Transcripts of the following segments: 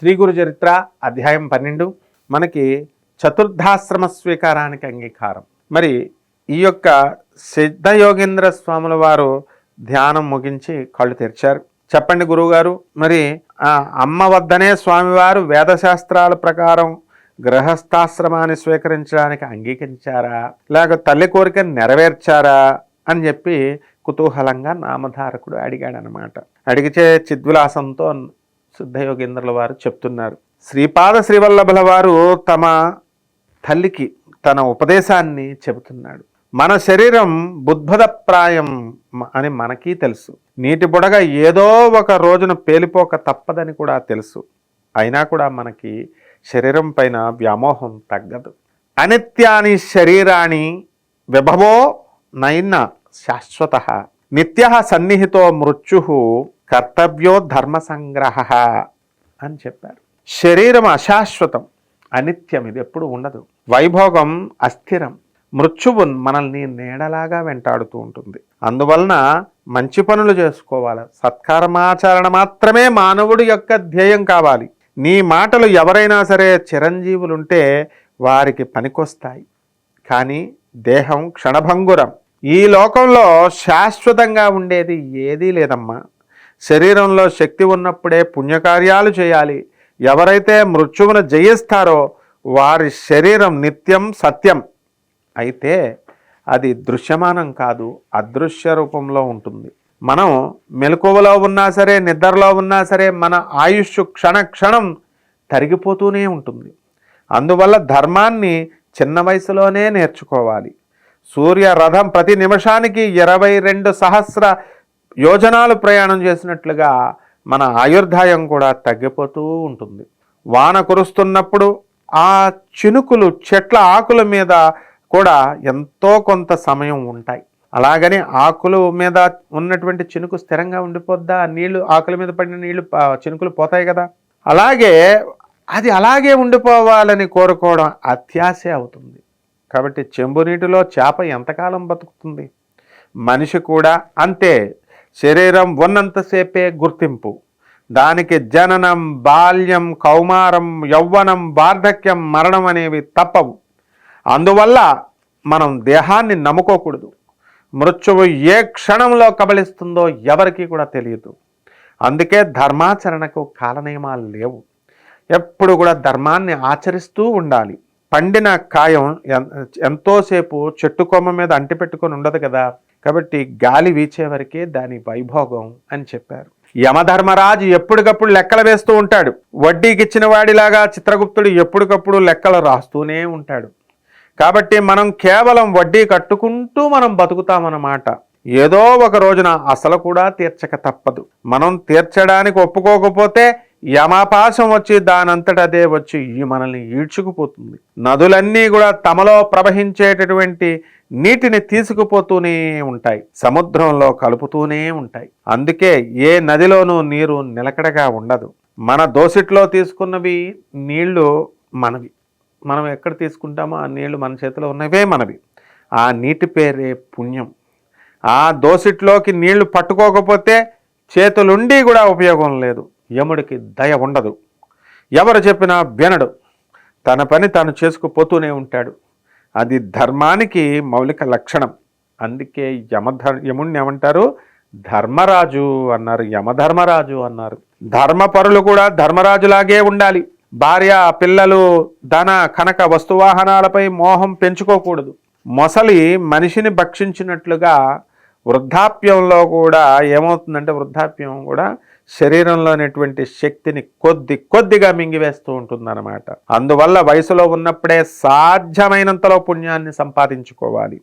శ్రీ గురు చరిత్ర అధ్యాయం పన్నెండు. మనకి చతుర్థాశ్రమ స్వీకారానికి అంగీకారం. మరి ఈ యొక్క సిద్ధయోగేంద్ర స్వాముల వారు ధ్యానం ముగించి కళ్ళు తెరిచారు. చెప్పండి గురువుగారు మరి ఆ అమ్మ వద్దనే స్వామివారు వేదశాస్త్రాల ప్రకారం గృహస్థాశ్రమాన్ని స్వీకరించడానికి అంగీకరించారా? లేక తల్లి కోరిక నెరవేర్చారా? అని చెప్పి కుతూహలంగా నామధారకుడు అడిగాడనమాట అడిగితే చిద్విలాసంతో సిద్ధయోగేంద్రుల వారు చెప్తున్నారు. శ్రీపాద శ్రీవల్లభుల వారు తమ తల్లికి తన ఉపదేశాన్ని చెబుతున్నాడు. మన శరీరం బుద్భదప్రాయం అని మనకి తెలుసు. నీటి బుడగ ఏదో ఒక రోజున పేలిపోక తప్పదని కూడా తెలుసు. అయినా కూడా మనకి శరీరం పైన వ్యామోహం తగ్గదు. అనిత్యాని శరీరాన్ని విభవో నైన శాశ్వత. నిత్య సన్నిహితో మృత్యు కర్తవ్యో ధర్మ సంగ్రహ అని చెప్పారు. శరీరం అశాశ్వతం అనిత్యం ఇది ఎప్పుడు ఉండదు. వైభోగం అస్థిరం మృత్యువు మనల్ని నీడలాగా వెంటాడుతూ ఉంటుంది. అందువలన మంచి పనులు చేసుకోవాలి. సత్కర్మాచరణ మాత్రమే మానవుడి యొక్క ధ్యేయం కావాలి. నీ మాటలు ఎవరైనా సరే చిరంజీవులుంటే వారికి పనికొస్తాయి. కానీ దేహం క్షణభంగురం. ఈ లోకంలో శాశ్వతంగా ఉండేది ఏదీ లేదమ్మా. శరీరంలో శక్తి ఉన్నప్పుడే పుణ్యకార్యాలు చేయాలి. ఎవరైతే మృత్యువును జయిస్తారో వారి శరీరం నిత్యం సత్యం. అయితే అది దృశ్యమానం కాదు అదృశ్య రూపంలో ఉంటుంది. మనం మెలకువలో ఉన్నా సరే నిద్రలో ఉన్నా సరే మన ఆయుష్ క్షణ క్షణం తరిగిపోతూనే ఉంటుంది. అందువల్ల ధర్మాన్ని చిన్న వయసులోనే నేర్చుకోవాలి. సూర్య రథం ప్రతి నిమిషానికి ఇరవై రెండు సహస్ర యోజనాలు ప్రయాణం చేసినట్లుగా మన ఆయుర్దాయం కూడా తగ్గిపోతూ ఉంటుంది. వాన కురుస్తున్నప్పుడు ఆ చినుకులు చెట్ల ఆకుల మీద కూడా ఎంతో కొంత సమయం ఉంటాయి. అలాగని ఆకులు మీద ఉన్నటువంటి చినుకు స్థిరంగా ఉండిపోద్దా? నీళ్ళు ఆకుల మీద పడిన నీళ్ళు చినుకులు పోతాయి కదా? అలాగే అది అలాగే ఉండిపోవాలని కోరుకోవడం అత్యాశే అవుతుంది. కాబట్టి చెంబు నీటిలో చేప ఎంతకాలం బతుకుతుంది? మనిషి కూడా అంతే. శరీరం ఉన్నంతసేపే గుర్తింపు. దానికి జననం బాల్యం కౌమారం యౌవనం వార్ధక్యం మరణం అనేవి తప్పవు. అందువల్ల మనం దేహాన్ని నమ్ముకోకూడదు. మృత్యువు ఏ క్షణంలో కబలిస్తుందో ఎవరికీ కూడా తెలియదు. అందుకే ధర్మాచరణకు కాలనియమాలు లేవు. ఎప్పుడు కూడా ధర్మాన్ని ఆచరిస్తూ ఉండాలి. పండిన కాయం ఎన్- ఎంతోసేపు చెట్టు కొమ్మ మీద అంటిపెట్టుకొని ఉండదు కదా. కాబట్టి గాలి వీచే వరకే దాని వైభోగం అని చెప్పారు. యమధర్మరాజు ఎప్పటికప్పుడు లెక్కలు వేస్తూ ఉంటాడు. వడ్డీకి ఇచ్చిన వాడిలాగా చిత్రగుప్తుడు ఎప్పటికప్పుడు లెక్కలు రాస్తూనే ఉంటాడు. కాబట్టి మనం కేవలం వడ్డీ కట్టుకుంటూ మనం బతుకుతామన్నమాట. ఏదో ఒక రోజున అసలు కూడా తీర్చక తప్పదు. మనం తీర్చడానికి ఒప్పుకోకపోతే యమపాశం వచ్చి దానంతట అదే వచ్చి ఈ మనల్ని ఈడ్చుకుపోతుంది. నదులన్నీ కూడా తమలో ప్రవహించేటటువంటి నీటిని తీసుకుపోతూనే ఉంటాయి. సముద్రంలో కలుపుతూనే ఉంటాయి. అందుకే ఏ నదిలోనూ నీరు నిలకడగా ఉండదు. మన దోసిట్లో తీసుకున్నవి నీళ్ళు మనవి. మనం ఎక్కడ తీసుకుంటామో ఆ నీళ్ళు మన చేతిలో ఉన్నవే మనవి. ఆ నీటి పేరే పుణ్యం. ఆ దోసిట్లోకి నీళ్ళు పట్టుకోకపోతే చేతులుండి కూడా ఉపయోగం లేదు. యముడికి దయ ఉండదు. ఎవరు చెప్పినా వినడు. తన పని తాను చేసుకుపోతూనే ఉంటాడు. అది ధర్మానికి మౌలిక లక్షణం. అందుకే యమధర్ యముణ్ణి ఏమంటారు? ధర్మరాజు అన్నారు. యమధర్మరాజు అన్నారు. ధర్మపరులు కూడా ధర్మరాజులాగే ఉండాలి. భార్య పిల్లలు ధన కనక వస్తువాహనాలపై మోహం పెంచుకోకూడదు. మొసలి మనిషిని భక్షించినట్లుగా వృద్ధాప్యంలో కూడా ఏమవుతుందంటే వృద్ధాప్యం కూడా శరీరంలోనేటువంటి శక్తిని కొద్ది కొద్దిగా మింగివేస్తూ ఉంటుందన్నమాట. అందువల్ల వయసులో ఉన్నప్పుడే సాధ్యమైనంతలో పుణ్యాన్ని సంపాదించుకోవాలి.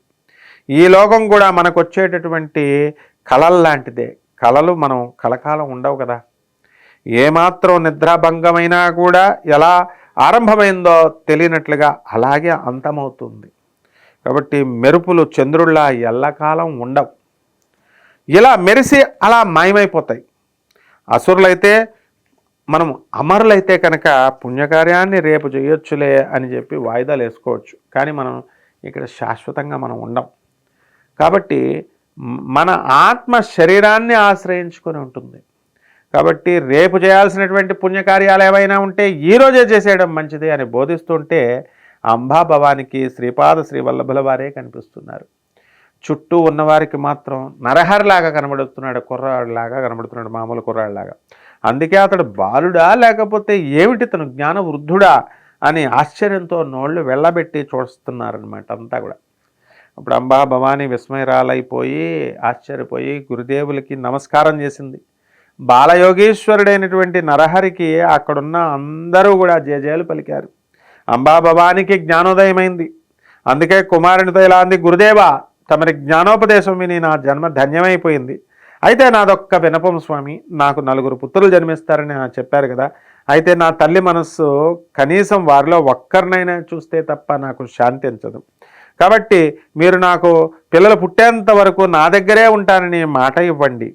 ఈ లోకం కూడా మనకు వచ్చేటటువంటి కళలు లాంటిదే. కళలు మనం కలకాలం ఉండవు కదా. ఏమాత్రం నిద్రాభంగమైనా కూడా ఎలా ఆరంభమైందో తెలియనట్లుగా అలాగే అంతమవుతుంది. కాబట్టి మెరుపులు చంద్రుళ్ళ ఎల్లకాలం ఉండవు. ఇలా మెరిసి అలా మాయమైపోతాయి. అసురులైతే మనం అమరులైతే కనుక పుణ్యకార్యాన్ని రేపు చేయొచ్చులే అని చెప్పి వాయిదాలు వేసుకోవచ్చు. కానీ మనం ఇక్కడ శాశ్వతంగా మనం ఉండం. కాబట్టి మన ఆత్మ శరీరాన్ని ఆశ్రయించుకొని ఉంటుంది. కాబట్టి రేపు చేయాల్సినటువంటి పుణ్యకార్యాలు ఏవైనా ఉంటే ఈ రోజే చేసేయడం మంచిది అని బోధిస్తుంటే అంబాభవానికి శ్రీపాద శ్రీవల్లభుల వారే కనిపిస్తున్నారు. చుట్టూ ఉన్నవారికి మాత్రం నరహరిలాగా కనబడుతున్నాడు కుర్రాడిలాగా కనబడుతున్నాడు మామూలు కుర్రాడిలాగా. అందుకే అతడు బాలుడా లేకపోతే ఏమిటి తను జ్ఞాన వృద్ధుడా అని ఆశ్చర్యంతో నోళ్ళు వెళ్ళబెట్టి చూస్తున్నారనమాట అంతా కూడా. అప్పుడు అంబా భవానీ విస్మయరాలైపోయి ఆశ్చర్యపోయి గురుదేవులకి నమస్కారం చేసింది. బాలయోగేశ్వరుడైనటువంటి నరహరికి అక్కడున్న అందరూ కూడా జయజయలు పలికారు. అంబా భవానికి జ్ఞానోదయమైంది. అందుకే కుమారునితో ఇలా అంది గురుదేవా తమరి జ్ఞానోపదేశం విని నా జన్మ ధన్యమైపోయింది. అయితే నాదొక్క వినపం స్వామి నాకు నలుగురు పుత్రులు జన్మిస్తారని నా చెప్పారు కదా. అయితే నా తల్లి మనస్సు కనీసం వారిలో ఒక్కరినైనా చూస్తే తప్ప నాకు శాంతించదు కాబట్టి మీరు నాకు పిల్లలు పుట్టేంత వరకు నా దగ్గరే ఉంటానని మాట ఇవ్వండి.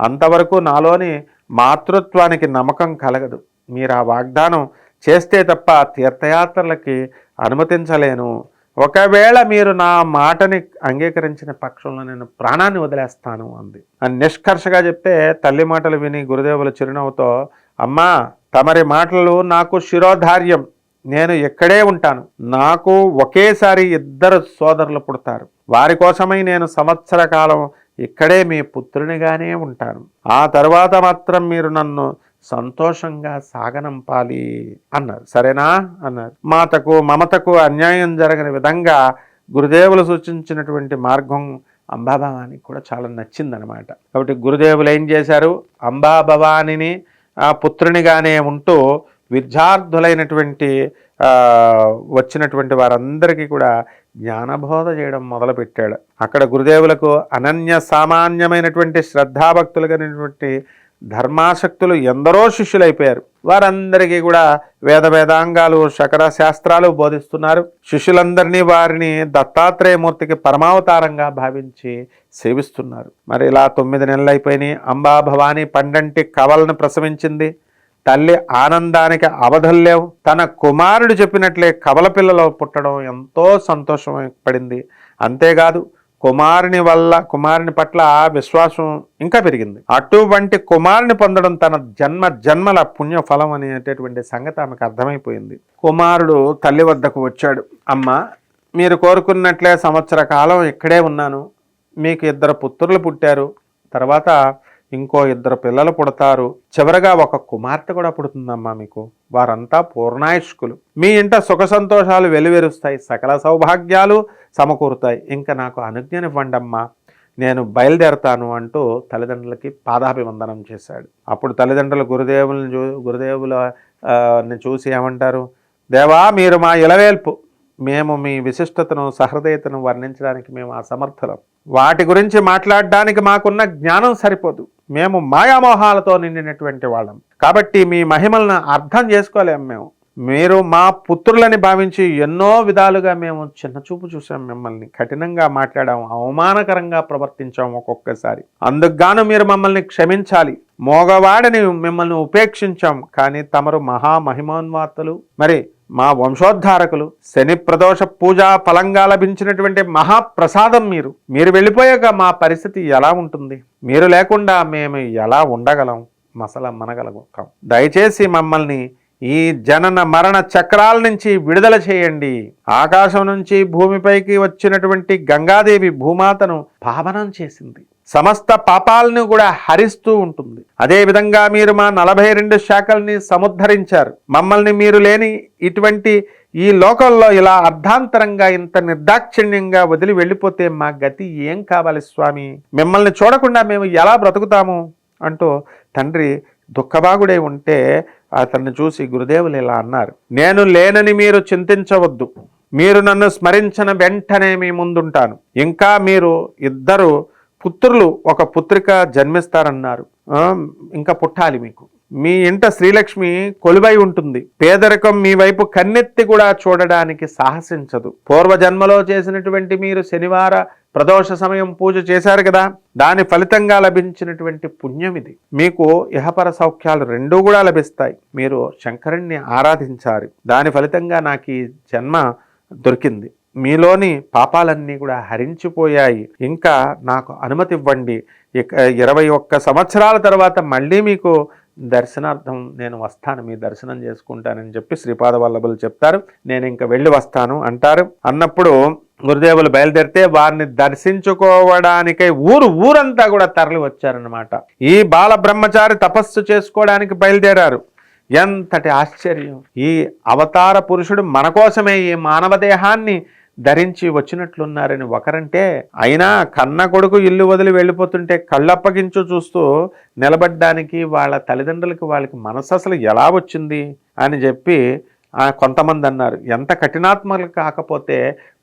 అంతవరకు నాలోని మాతృత్వానికి నమ్మకం కలగదు. మీరు ఆ వాగ్దానం చేస్తే తప్ప తీర్థయాత్రలకి అనుమతించలేను. ఒకవేళ మీరు నా మాటని అంగీకరించిన పక్షంలో నేను ప్రాణాన్ని వదిలేస్తాను అంది. అని నిష్కర్షగా చెప్తే తల్లి మాటలు విని గురుదేవుల చిరునవ్వుతో అమ్మా తమరి మాటలు నాకు శిరోధార్యం. నేను ఇక్కడే ఉంటాను. నాకు ఒకేసారి ఇద్దరు సోదరులు పుడతారు. వారి కోసమై నేను సంవత్సర కాలం ఇక్కడే మీ పుత్రునిగానే ఉంటాను. ఆ తర్వాత మాత్రం మీరు నన్ను సంతోషంగా సాగనంపాలి అన్నారు. సరేనా? అన్నారు. మాతకు మమతకు అన్యాయం జరగని విధంగా గురుదేవులు సూచించినటువంటి మార్గం అంబాభవానికి కూడా చాలా నచ్చిందనమాట కాబట్టి గురుదేవులు ఏం చేశారు? అంబాభవానిని ఆ పుత్రునిగానే ఉంటూ విద్యార్థులైనటువంటి వచ్చినటువంటి వారందరికీ కూడా జ్ఞానబోధ చేయడం మొదలుపెట్టాడు. అక్కడ గురుదేవులకు అనన్య సామాన్యమైనటువంటి శ్రద్ధాభక్తులు కలిగినటువంటి ధర్మాసక్తులు ఎందరో శిష్యులైపోయారు. వారందరికీ కూడా వేద వేదాంగాలు శకర శాస్త్రాలు బోధిస్తున్నారు. శిష్యులందరినీ వారిని దత్తాత్రేయమూర్తికి పరమావతారంగా భావించి సేవిస్తున్నారు. మరి ఇలా తొమ్మిది నెలలు అయిపోయినాయి అంబా భవాని పండంటి కవలను ప్రసవించింది. తల్లి ఆనందానికి అవధుల్లేవు తన కుమారుడు చెప్పినట్లే కవల పిల్లలు పుట్టడం ఎంతో సంతోషం పడింది. అంతేకాదు కుమారుని వల్ల కుమారుని పట్ల విశ్వాసం ఇంకా పెరిగింది. అటువంటి కుమారుని పొందడం తన జన్మ జన్మల పుణ్య ఫలం అనేటటువంటి సంగతి ఆమెకు అర్థమైపోయింది. కుమారుడు తల్లి వద్దకు వచ్చాడు. అమ్మ మీరు కోరుకున్నట్లే సంవత్సర కాలం ఇక్కడే ఉన్నాను. మీకు ఇద్దరు పుత్రులు పుట్టారు. తర్వాత ఇంకో ఇద్దరు పిల్లలు పుడతారు. చివరగా ఒక కుమార్తె కూడా పుడుతుందమ్మా మీకు. వారంతా పూర్ణాయుష్కులు. మీ ఇంట సుఖ సంతోషాలు వెలువెరుస్తాయి. సకల సౌభాగ్యాలు సమకూరుతాయి. ఇంకా నాకు అనుజ్ఞనివ్వండి అమ్మా నేను బయలుదేరతాను అంటూ తల్లిదండ్రులకి పాదాభివందనం చేశాడు. అప్పుడు తల్లిదండ్రులు గురుదేవులను చూ గురుదేవులని చూసి ఏమంటారు? దేవా మీరు మా ఇలవేల్పు. మేము మీ విశిష్టతను సహృదయతను వర్ణించడానికి మేము అసమర్థులం. వాటి గురించి మాట్లాడడానికి మాకున్న జ్ఞానం సరిపోదు. మేము మాయామోహాలతో నిండినటువంటి వాళ్ళం. కాబట్టి మీ మహిమలను అర్థం చేసుకోలేము మేము. మీరు మా పుత్రులని భావించి ఎన్నో విధాలుగా మేము చిన్న చూపు చూసాం మిమ్మల్ని. కఠినంగా మాట్లాడాము అవమానకరంగా ప్రవర్తించాము ఒక్కొక్కసారి. అందుకుగాను మీరు మమ్మల్ని క్షమించాలి. మోగవాడని మిమ్మల్ని ఉపేక్షించాం. కానీ తమరు మహామహిమోన్వార్తలు మరి మా వంశోద్ధారకులు శని ప్రదోష పూజా ఫలంగా లభించినటువంటి మహాప్రసాదం మీరు. మీరు వెళ్ళిపోయాక మా పరిస్థితి ఎలా ఉంటుంది? మీరు లేకుండా మేము ఎలా ఉండగలం? మసల మనగలం దయచేసి మమ్మల్ని ఈ జనన మరణ చక్రాల నుంచి విడుదల చేయండి. ఆకాశం నుంచి భూమిపైకి వచ్చినటువంటి గంగాదేవి భూమాతను పావనం చేసింది. సమస్త పాపాలను కూడా హరిస్తూ ఉంటుంది. అదేవిధంగా మీరు మా నలభై రెండు శాఖల్ని సముద్ధరించారు. మమ్మల్ని మీరు లేని ఇటువంటి ఈ లోకంలో ఇలా అర్ధాంతరంగా ఇంత నిర్దాక్షిణ్యంగా వదిలి వెళ్ళిపోతే మా గతి ఏం కావాలి స్వామి? మిమ్మల్ని చూడకుండా మేము ఎలా బ్రతుకుతాము? అంటూ తండ్రి దుఃఖభాగుడై ఉంటే అతన్ని చూసి గురుదేవులు ఇలా అన్నారు. నేను లేనని మీరు చింతించవద్దు. మీరు నన్ను స్మరించిన వెంటనే మీ ముందుంటాను. ఇంకా మీరు ఇద్దరు పుత్రులు ఒక పుత్రిక జన్మిస్తారన్నారు. ఇంకా పుట్టాలి మీకు. మీ ఇంట శ్రీలక్ష్మి కొలువై ఉంటుంది. పేదరికం మీ వైపు కన్నెత్తి కూడా చూడడానికి సాహసించదు. పూర్వజన్మలో చేసినటువంటి మీరు శనివార ప్రదోష సమయం పూజ చేశారు కదా దాని ఫలితంగా లభించినటువంటి పుణ్యం ఇది. మీకు ఇహపర సౌఖ్యాలు రెండూ కూడా లభిస్తాయి. మీరు శంకరుణ్ణి ఆరాధించారు దాని ఫలితంగా నాకు ఈ జన్మ దొరికింది. మీలోని పాపాలన్నీ కూడా హరించిపోయాయి. ఇంకా నాకు అనుమతి ఇవ్వండి ఇక ఇరవై ఒక్క సంవత్సరాల తర్వాత మళ్ళీ మీకు దర్శనార్థం నేను వస్తాను. మీ దర్శనం చేసుకుంటానని చెప్పి శ్రీపాద వల్లభులు చెప్తారు. నేను ఇంకా వెళ్ళి వస్తాను అంటారు. అన్నప్పుడు గురుదేవులు బయలుదేరితే వారిని దర్శించుకోవడానికై ఊరు ఊరంతా కూడా తరలి వచ్చారనమాట ఈ బాల బ్రహ్మచారి తపస్సు చేసుకోవడానికి బయలుదేరారు. ఎంతటి ఆశ్చర్యం! ఈ అవతార పురుషుడు మన కోసమే ఈ మానవ దేహాన్ని ధరించి వచ్చినట్లున్నారని ఒకరంటే అయినా కన్న కొడుకు ఇల్లు వదిలి వెళ్ళిపోతుంటే కళ్ళప్పగించు చూస్తూ నిలబడ్డానికి వాళ్ళ తల్లిదండ్రులకి వాళ్ళకి మనసు అసలు ఎలా వచ్చింది అని చెప్పి కొంతమంది అన్నారు. ఎంత కఠినాత్మలు కాకపోతే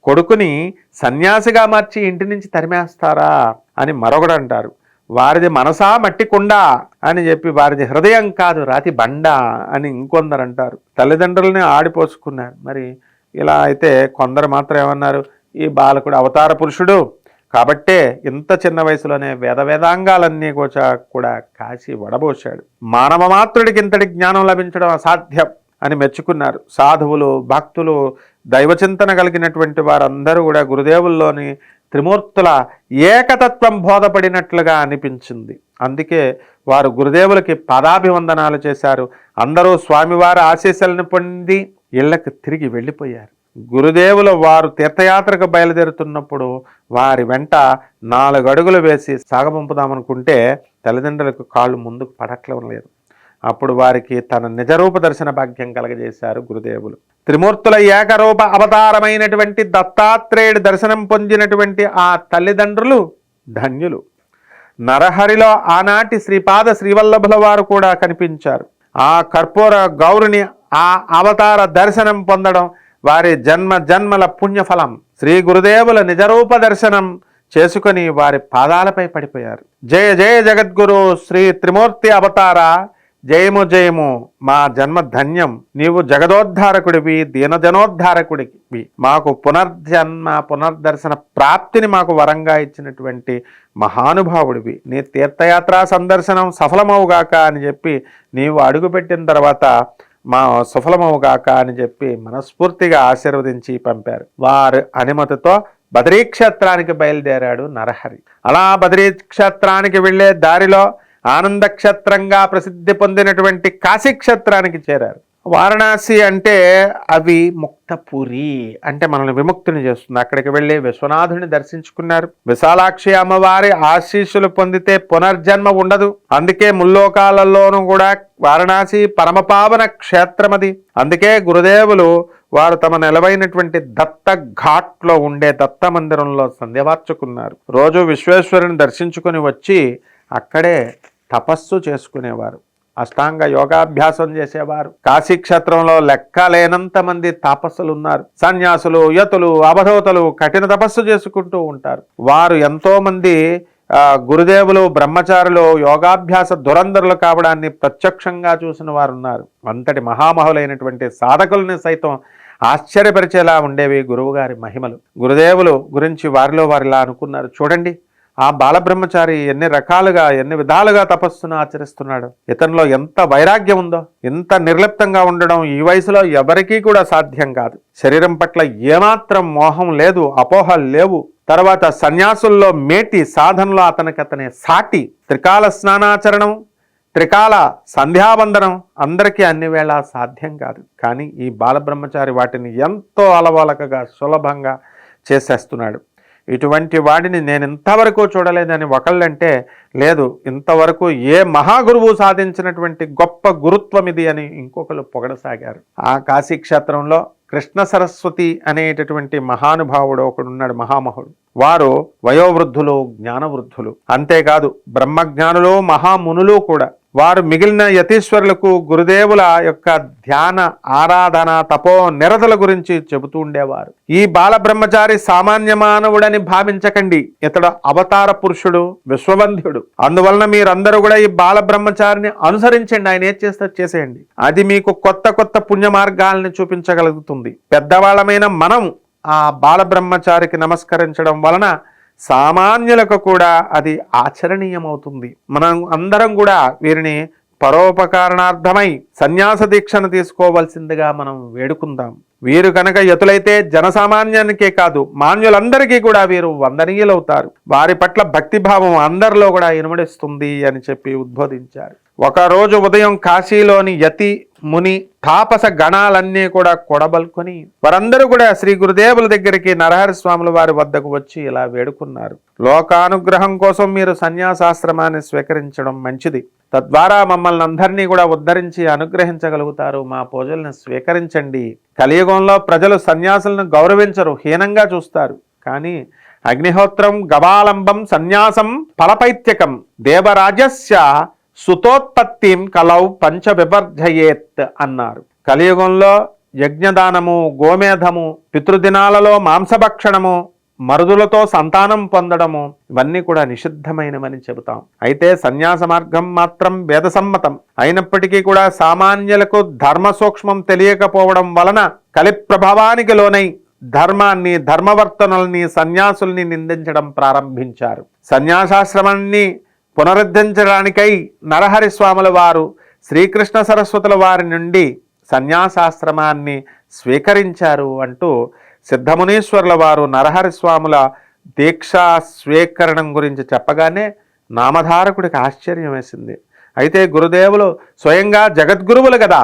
కొడుకుని సన్యాసిగా మార్చి ఇంటి నుంచి తరిమేస్తారా అని మరొకడు అంటారు. వారిది మనసా మట్టి కుండ అని చెప్పి వారిది హృదయం కాదు రాతి బండ అని ఇంకొందరు అంటారు. తల్లిదండ్రులని ఆడిపోసుకున్నారు. మరి ఇలా అయితే కొందరు మాత్రం ఏమన్నారు ఈ బాలకుడు అవతార పురుషుడు. కాబట్టే ఇంత చిన్న వయసులోనే వేద వేదాంగాలన్నీ కూడా కూడా కాసి వడబోశాడు. మానవ మాత్రుడికి ఇంతటి జ్ఞానం లభించడం అసాధ్యం అని మెచ్చుకున్నారు. సాధువులు భక్తులు దైవచింతన కలిగినటువంటి వారందరూ కూడా గురుదేవుల్లోని త్రిమూర్తుల ఏకతత్వం బోధపడినట్లుగా అనిపించింది. అందుకే వారు గురుదేవులకి పదాభివందనాలు చేశారు. అందరూ స్వామివారి ఆశీస్సులను పొంది ఇళ్ళకు తిరిగి వెళ్ళిపోయారు. గురుదేవులు వారు తీర్థయాత్రకు బయలుదేరుతున్నప్పుడు వారి వెంట నాలుగు అడుగులు వేసి సాగపంపుదామనుకుంటే తల్లిదండ్రులకు కాళ్ళు ముందుకు పడట్లం లేదు. అప్పుడు వారికి తన నిజరూప దర్శన భాగ్యం కలగజేశారు గురుదేవులు. త్రిమూర్తుల ఏకరూప అవతారమైనటువంటి దత్తాత్రేయుడు దర్శనం పొందినటువంటి ఆ తల్లిదండ్రులు ధన్యులు. నరహరిలో ఆనాటి శ్రీపాద శ్రీవల్లభుల వారు కూడా కనిపించారు. ఆ కర్పూర గౌరుని ఆ అవతార దర్శనం పొందడం వారి జన్మ జన్మల పుణ్యఫలం శ్రీ గురుదేవుల నిజరూప దర్శనం చేసుకొని వారి పాదాలపై పడిపోయారు. జయ జయ జగద్గురు శ్రీ త్రిమూర్తి అవతార జయము జయము మా జన్మ ధన్యం. నీవు జగదోద్ధారకుడివి దీనజనోద్ధారకుడివి. మాకు పునర్జన్మ పునర్దర్శన ప్రాప్తిని మాకు వరంగా ఇచ్చినటువంటి మహానుభావుడివి. నీ తీర్థయాత్రా సందర్శనం సఫలమవుగాక అని చెప్పి నీవు అడుగుపెట్టిన తర్వాత మా సఫలమవుగాక అని చెప్పి మనస్ఫూర్తిగా ఆశీర్వదించి పంపారు. వారి అనుమతితో బదరీ క్షేత్రానికి బయలుదేరాడు నరహరి. అలా బదరీ క్షేత్రానికి వెళ్ళే దారిలో ఆనంద క్షేత్రంగా ప్రసిద్ధి పొందినటువంటి కాశీ క్షేత్రానికి చేరారు. వారణాసి అంటే అవి ముక్తపురి అంటే మనల్ని విముక్తిని చేస్తుంది. అక్కడికి వెళ్ళి విశ్వనాథుని దర్శించుకున్నారు. విశాలాక్షి అమ్మవారి ఆశీస్సులు పొందితే పునర్జన్మ ఉండదు. అందుకే ముల్లోకాలలోనూ కూడా వారణాసి పరమపావన క్షేత్రమది. అందుకే గురుదేవులు వారు తమ నిలవైనటువంటి దత్త ఘాట్లో ఉండే దత్త మందిరంలో సంధ్యవార్చుకున్నారు. రోజు విశ్వేశ్వరుని దర్శించుకొని వచ్చి అక్కడే తపస్సు చేసుకునేవారు. అష్టాంగ యోగాభ్యాసం చేసేవారు. కాశీ క్షేత్రంలో లెక్కలేనంత మంది తాపస్సులు ఉన్నారు సన్యాసులు యతులు అవధూతలు కఠిన తపస్సు చేసుకుంటూ ఉంటారు. వారు ఎంతో మంది గురుదేవులు బ్రహ్మచారులు యోగాభ్యాస దురంధరులు కావడాన్ని ప్రత్యక్షంగా చూసిన వారు ఉన్నారు అంతటి మహామహులైనటువంటి సాధకుల్ని సైతం ఆశ్చర్యపరిచేలా ఉండేవి గురువుగారి మహిమలు. గురుదేవులు గురించి వారిలో వారిలా అనుకున్నారు. చూడండి ఆ బాలబ్రహ్మచారి ఎన్ని రకాలుగా ఎన్ని విధాలుగా తపస్సును ఆచరిస్తున్నాడు. ఇతనిలో ఎంత వైరాగ్యం ఉందో ఎంత నిర్లిప్తంగా ఉండడం ఈ వయసులో ఎవరికీ కూడా సాధ్యం కాదు. శరీరం పట్ల ఏమాత్రం మోహం లేదు అపోహలు లేవు. తర్వాత సన్యాసుల్లో మేటి సాధనలో అతనికి అతని సాటి త్రికాల స్నానాచరణం త్రికాల సంధ్యావందనం అందరికీ అన్ని వేళ సాధ్యం కాదు. కానీ ఈ బాలబ్రహ్మచారి వాటిని ఎంతో అలవలకగా సులభంగా చేసేస్తున్నాడు. ఇటువంటి వాడిని నేను ఇంతవరకు చూడలేదని ఒకళ్ళంటే లేదు ఇంతవరకు ఏ మహాగురువు సాధించినటువంటి గొప్ప గురుత్వం ఇది అని ఇంకొకరు పొగడసాగారు. ఆ కాశీ క్షేత్రంలో కృష్ణ సరస్వతి అనేటటువంటి మహానుభావుడు ఒకడున్నాడు మహామహుడు. వారు వయోవృద్ధులు జ్ఞానవృద్ధులు. అంతేకాదు బ్రహ్మజ్ఞానులు మహామునులు కూడా. వారు మిగిలిన యతీశ్వరులకు గురుదేవుల యొక్క ధ్యాన ఆరాధన తపో నిరతల గురించి చెబుతూ ఉండేవారు. ఈ బాల బ్రహ్మచారి సామాన్య మానవుడని భావించకండి. ఇతడు అవతార పురుషుడు విశ్వబంధ్యుడు అందువలన మీరందరూ కూడా ఈ బాల బ్రహ్మచారిని అనుసరించండి. ఆయన ఏం చేస్తే చేసేయండి. అది మీకు కొత్త కొత్త పుణ్య మార్గాల్ని చూపించగలుగుతుంది. పెద్దవాళ్ళమైన మనం ఆ బాలబ్రహ్మచారికి నమస్కరించడం వలన సామాన్యులకు కూడా అది ఆచరణీయమవుతుంది. మనం అందరం కూడా వీరిని పరోపకారణార్థమై సన్యాస దీక్షను తీసుకోవలసిందిగా మనం వేడుకుందాం. వీరు కనుక యతులైతే జనసామాన్యానికే కాదు మాన్యులందరికీ కూడా వీరు వందనీయులవుతారు. వారి పట్ల భక్తిభావం అందరిలో కూడా ఇనుమడిస్తుంది అని చెప్పి ఉద్బోధించారు. ఒకరోజు ఉదయం కాశీలోని యతి ముని తాపస గణాలన్నీ కూడా కొడబల్కొని వారందరూ కూడా శ్రీ గురుదేవుల దగ్గరికి నరహరి స్వాముల వారి వద్దకు వచ్చి ఇలా వేడుకున్నారు. లోకానుగ్రహం కోసం మీరు సన్యాసాశ్రమాన్ని స్వీకరించడం మంచిది. తద్వారా మమ్మల్ని అందరినీ కూడా ఉద్ధరించి అనుగ్రహించగలుగుతారు. మా పూజల్ని స్వీకరించండి. కలియుగంలో ప్రజలు సన్యాసులను గౌరవించరు హీనంగా చూస్తారు. కానీ అగ్నిహోత్రం గవాలంబం సన్యాసం ఫలపైత్యకం దేవరాజస్య సుతోత్పత్తిం కలౌ పంచవివర్ధయేత్ అన్నారు. కలియుగంలో యజ్ఞదానము గోమేధము పితృదినాలలో మాంసభక్షణము మరుదులతో సంతానం పొందడము ఇవన్నీ కూడా నిషిద్ధమైనవని చెబుతాం. అయితే సన్యాస మార్గం మాత్రం వేదసమ్మతం. అయినప్పటికీ కూడా సామాన్యులకు ధర్మ సూక్ష్మం తెలియకపోవడం వలన కలి ప్రభావానికి లోనై ధర్మాన్ని ధర్మవర్తనల్ని సన్యాసుల్ని నిందించడం ప్రారంభించారు. సన్యాసాశ్రమాన్ని పునరుద్ధరించడానికై నరహరి స్వాముల వారు శ్రీకృష్ణ సరస్వతుల వారి నుండి సన్యాసాశ్రమాన్ని స్వీకరించారు అంటూ సిద్ధమునీశ్వరుల వారు నరహరి స్వాముల దీక్షా స్వీకరణం గురించి చెప్పగానే నామధారకుడికి ఆశ్చర్యం వేసింది అయితే గురుదేవులు స్వయంగా జగద్గురువులు కదా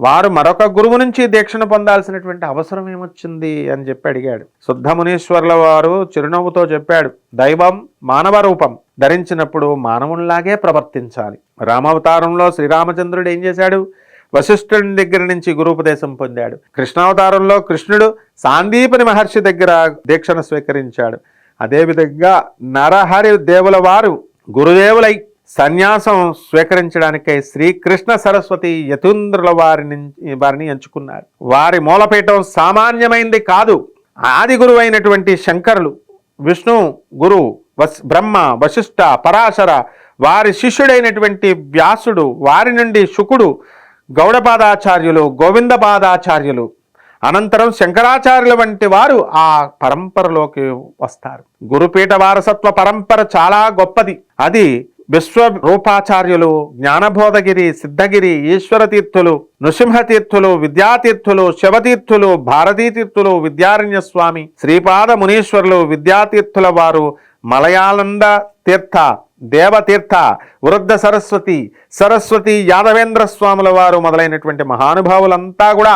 వారు మరొక గురువు నుంచి దీక్షను పొందాల్సినటువంటి అవసరం ఏమొచ్చింది అని చెప్పి అడిగాడు. శుద్ధమునీశ్వర్ల వారు చిరునవ్వుతో చెప్పాడు దైవం మానవ రూపం. ధరించినప్పుడు మానవునిలాగే ప్రవర్తించాలి. రామావతారంలో శ్రీరామచంద్రుడు ఏం చేశాడు? వశిష్ఠుని దగ్గర నుంచి గురుపదేశం పొందాడు. కృష్ణావతారంలో కృష్ణుడు సాందీపని మహర్షి దగ్గర దీక్షను స్వీకరించాడు. అదేవిధంగా నరహరి దేవుల వారు గురుదేవులై సన్యాసం స్వీకరించడానికై శ్రీకృష్ణ సరస్వతి యతుంద్రుల వారిని వారిని ఎంచుకున్నారు. వారి మూలపీఠం సామాన్యమైంది కాదు. ఆది గురువైనటువంటి శంకరులు విష్ణు గురు వస్ బ్రహ్మ వశిష్ఠ పరాశర వారి శిష్యుడైనటువంటి వ్యాసుడు వారి నుండి శుకుడు గౌడపాదాచార్యులు గోవిందపాదాచార్యులు. అనంతరం శంకరాచార్యుల వంటి వారు ఆ పరంపరలోకి వస్తారు. గురుపీఠ వారసత్వ పరంపర చాలా గొప్పది. అది విశ్వరూపాచార్యులు జ్ఞానబోధగిరి సిద్ధగిరి ఈశ్వరతీర్థులు నృసింహతీర్థులు విద్యాతీర్థులు శివతీర్థులు భారతీతీర్థులు విద్యారణ్య స్వామి శ్రీపాద మునీశ్వరులు విద్యాతీర్థుల వారు మలయాళంద తీర్థ దేవతీర్థ వృద్ధ సరస్వతి సరస్వతి యాదవేంద్ర స్వాముల వారు మొదలైనటువంటి మహానుభావులంతా కూడా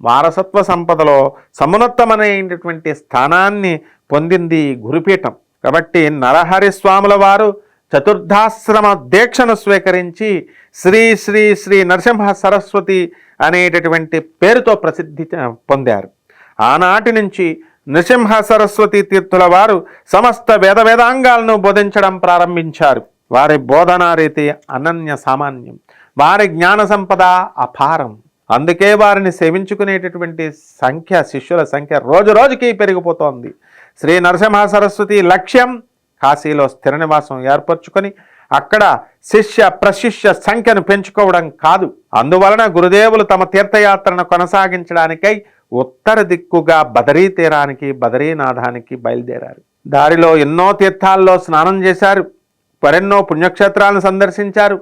వారసత్వ సంపదలో సమున్నతమైనటువంటి స్థానాన్ని పొందింది గురుపీఠం. కాబట్టి నరహరి స్వాముల వారు చతుర్థాశ్రమ దీక్షను స్వీకరించి శ్రీ శ్రీ శ్రీ నరసింహ సరస్వతి అనేటటువంటి పేరుతో ప్రసిద్ధి పొందారు. ఆనాటి నుంచి నృసింహ సరస్వతి తీర్థుల వారు సమస్త వేద వేదాంగాలను బోధించడం ప్రారంభించారు. వారి బోధనా రీతి అనన్య సామాన్యం. వారి జ్ఞాన సంపద అపారం. అందుకే వారిని సేవించుకునేటటువంటి సంఖ్య శిష్యుల సంఖ్య రోజు రోజుకి పెరిగిపోతోంది. శ్రీ నరసింహ సరస్వతి లక్ష్యం కాశీలో స్థిర నివాసం ఏర్పరచుకొని అక్కడ శిష్య ప్రశిష్య సంఖ్యను పెంచుకోవడం కాదు. అందువలన గురుదేవులు తమ తీర్థయాత్రను కొనసాగించడానికై ఉత్తర దిక్కుగా బదరీ తీరానికి బదరీనాథానికి బయలుదేరారు. దారిలో ఎన్నో తీర్థాల్లో స్నానం చేశారు. మరెన్నో పుణ్యక్షేత్రాలను సందర్శించారు.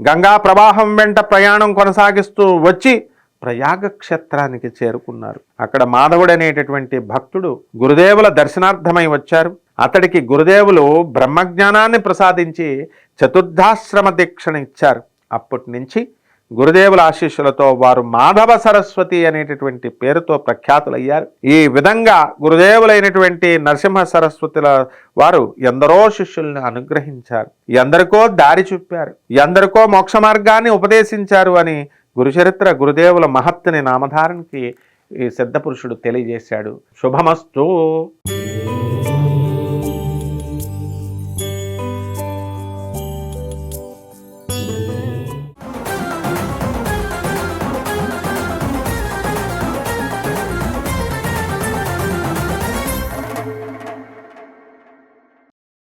గంగా ప్రవాహం వెంట ప్రయాణం కొనసాగిస్తూ వచ్చి ప్రయాగ క్షేత్రానికి చేరుకున్నారు. అక్కడ మాధవుడనేటటువంటి భక్తుడు గురుదేవుల దర్శనార్థమై వచ్చారు. అతడికి గురుదేవులు బ్రహ్మజ్ఞానాన్ని ప్రసాదించి చతుర్థాశ్రమ దీక్షణ ఇచ్చారు. అప్పటి నుంచి గురుదేవుల ఆశీస్సులతో వారు మాధవ సరస్వతి అనేటటువంటి పేరుతో ప్రఖ్యాతులయ్యారు. ఈ విధంగా గురుదేవులైనటువంటి నరసింహ సరస్వతుల వారు ఎందరో శిష్యుల్ని అనుగ్రహించారు. ఎందరికో దారి చూపారు. ఎందరికో మోక్ష మార్గాన్ని ఉపదేశించారు అని గురుచరిత్ర గురుదేవుల మహత్తుని నామధారణకి ఈ సిద్ధపురుషుడు తెలియజేశాడు. శుభమస్తు.